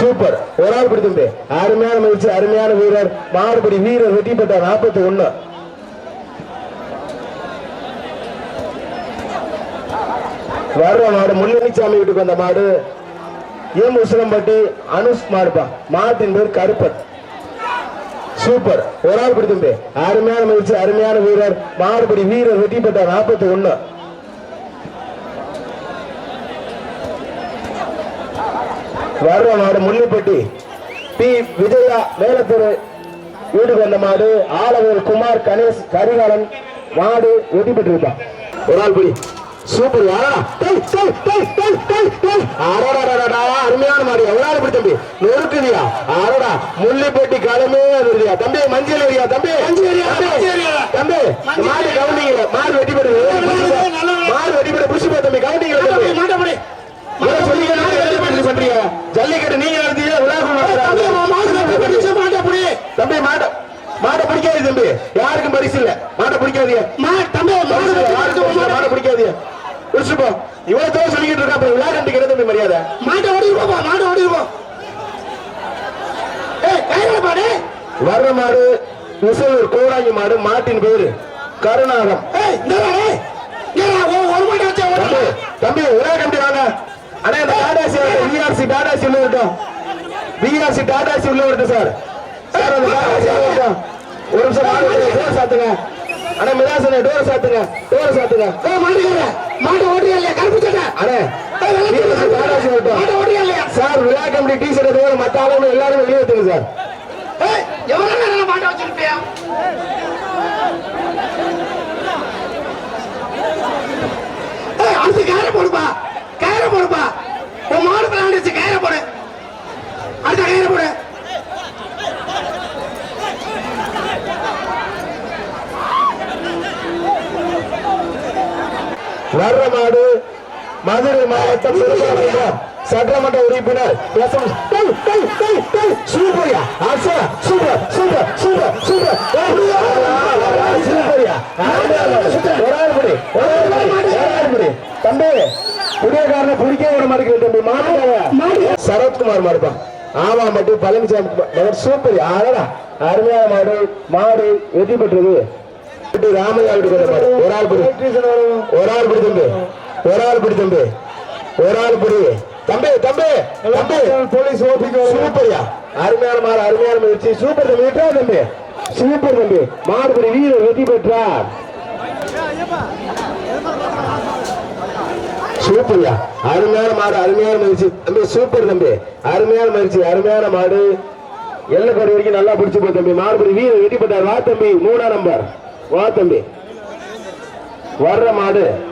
Super. ஒரு ஆள் பிடி அருமையான முயற்சி அருமையான வீரர் மாறுபடி வீரர் வெற்றி பெற்றார் நாற்பத்தி ஒண்ணு வர்ற மாடு முள்ளனிச்சாமி வீட்டுக்கு வந்த மாடு ஏன் உசிலம்பட்டி அனுஷ் மாடுப்பா. மாட்டின் பேர் கருப்பன். சூப்பர். ஒரு ஆள் பிடி அருமையான முயற்சி அருமையான வீரர் மாறுபடி வீரர் வெற்றி பெற்றார் நாற்பத்தி ஒண்ணு வர்ற மாடு முள்ளிப்பட்டி. பி. விஜயா மேலத்தூர் வீட்டுக்கு வந்த மாடு ஆலவேல் குமார் கணேஷ் கரிகாலன் மாடு வெற்றி பெற்றிருப்பான் ஒரு ஆள் பிடி சூப்பர். அருமையான மாடு. எவ்வளவு தம்பி? நொறுக்குதியா ஆடா முள்ளிப்பட்டி களமே வருதியா? தம்பி மஞ்சள் ஏரியா தம்பி. தம்பி மாடு கவுண்டிங்க மாடு வெட்டி பெறுது மாடு வெட்டி பெறு புடிச்சு போ தம்பி கவுண்டிங்க தம்பி இதை சொல்லிக்கிட்டு எதுக்கு இப்படி பண்றீங்க? ஜல்லிக்கட்டு நீங்க நடத்துறாங்க. தம்பி மாட்டை மாட்டை பிடிக்காது தம்பி. யாருக்கும் பரிசு இல்ல. மாட்டை இல்ல, மாட்டை. பிடிக்காதீங்க. பிடிச்சு போ இவ்வளவு தூரம் சொல்லிக்கிட்டு இருக்கா அப்புறம் விளையாட்டு கிடையாது தம்பி மரியாதை வர்ற மாடு விசலூர் கோடாங்கி மாடு மாட்டின் பேரு கருணாகம் தம்பி தம்பி ஒரே கம்பி வாங்க. அண்ணா இந்த டாடாசி விஆர்சி டாடாசி உள்ள இருக்கட்டும். விஆர்சி டாடாசி உள்ள இருக்கட்டும் சார். சார் அந்த உள்ள இருக்கட்டும். ஒரு நிமிஷம் டோர் சாத்துங்க. அண்ணா மிராசன டோர் சாத்துங்க. டோர் சாத்துங்க. அண்ணே VRC டாடாசி இருக்கட்டும். சார் விழா கம்பெனி டி ஷர்ட் தவிர மத்த ஆளுங்க எல்லாரும் வெளியே எடுத்துங்க சார். அடுத்து வர்ற மாடு மதுரை மாவட்டம் சட்டமன்ற உறுப்பினர் சூப்பர்யா. Super super super super. தம்பி புதியக்காரனை பிடிக்க விட மாட்டேங்குது தம்பி. மாடு சரத்குமார் மாடுப்பா. ஆமா மட்டும் பழனிசாமி சூப்பர் ஆடா அருமையான மாடு. மாடு வெற்றி பெற்றது? ராமையா வீட்டுக்கு வந்த ஒரு ஆள் பிடி. ஒரு ஆள் பிடி தம்பி. ஒரு ஆள் பிடி தம்பி. ஒரு ஆள் பிடி. தம்பி தம்பி தம்பி. போலீஸ் சூப்பர்யா. அருமையான மாறு அருமையான முயற்சி. சூப்பர் தம்பி. விட்டா தம்பி. சூப்பர் தம்பி. மாடுபடி வீரர் வெற்றி பெற்றார். சூப்பர்யா. அருமையான மாடு அருமையான முயற்சி. தம்பி சூப்பர் தம்பி. அருமையான முயற்சி அருமையான மாடு. எல்லைக்கோடு வரைக்கும் நல்லா பிடிச்சி போ தம்பி. மாடுபடி வீரர் வெட்டி பெற்றார். வா தம்பி மூணா நம்பர் வா தம்பி. வர்ற மாடு.